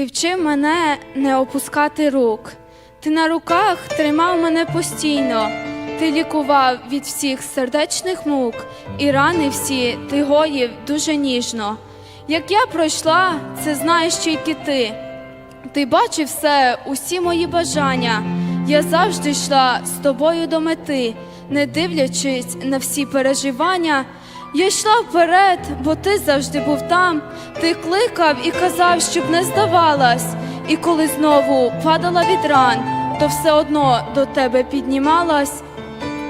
Ти вчив мене не опускати рук. Ти на руках тримав мене постійно. Ти лікував від всіх сердечних мук, і рани всі ти гоїв дуже ніжно. Як я пройшла, це знаєш тільки ти. Ти бачив все, усі мої бажання. Я завжди йшла з тобою до мети, не дивлячись на всі переживання. Я йшла вперед, бо ти завжди був там. Ти кликав і казав, щоб не здавалась. І коли знову падала від ран, то все одно до тебе піднімалась.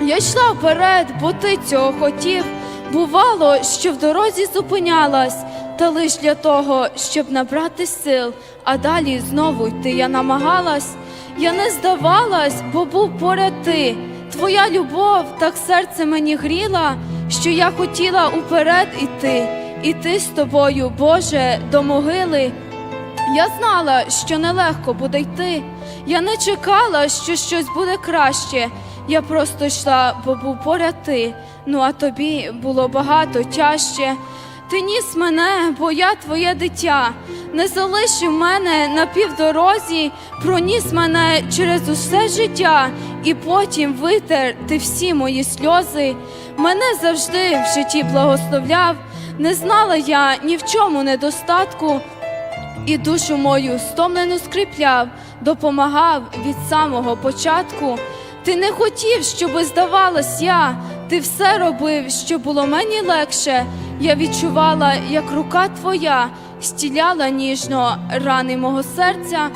Я йшла вперед, бо ти цього хотів. Бувало, що в дорозі зупинялась, та лиш для того, щоб набрати сил, а далі знову йти я намагалась. Я не здавалась, бо був поряд ти. Твоя любов так серце мені гріла, що я хотіла уперед іти, іти з тобою, Боже, до могили. Я знала, що нелегко буде йти. Я не чекала, що щось буде краще. Я просто йшла, бо був поряд ти. Ну а тобі було багато тяжче. Ти ніс мене, бо я твоє дитя. Не залишив мене на півдорозі, проніс мене через усе життя, і потім витер ти всі мої сльози. Мене завжди в житті благословляв. Не знала я ні в чому недостатку і душу мою стомлену скріпляв, допомагав від самого початку. Ти не хотів, щоби здавалась я, ти все робив, щоб було мені легше. Я відчувала, як рука твоя стіляла ніжно рани мого серця.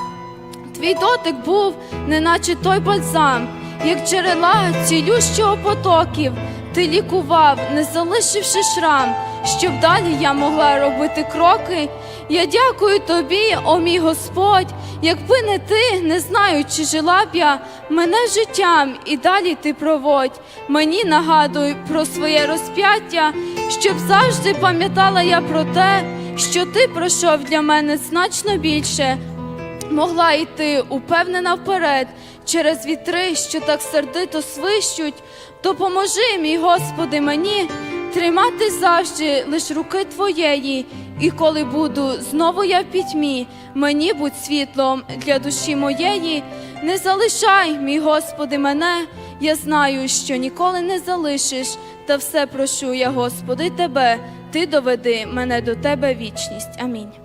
Твій дотик був, неначе той бальзам, як джерела цілющого потоків. Ти лікував, не залишивши шрам, щоб далі я могла робити кроки. Я дякую тобі, о мій Господь, якби не ти, не знаю, чи жила б я мене життям, і далі ти проводь. Мені нагадуй про своє розп'яття, щоб завжди пам'ятала я про те, що ти пройшов для мене значно більше могла йти упевнена вперед через вітри, що так сердито свищуть. Допоможи, мій Господи, мені тримати завжди лиш руки Твоєї, і коли буду знову я в пітьмі, мені будь світлом для душі моєї. Не залишай, мій Господи, мене. Я знаю, що ніколи не залишиш, та все прошу я, Господи, Тебе, Ти доведи мене до Тебе вічність. Амінь.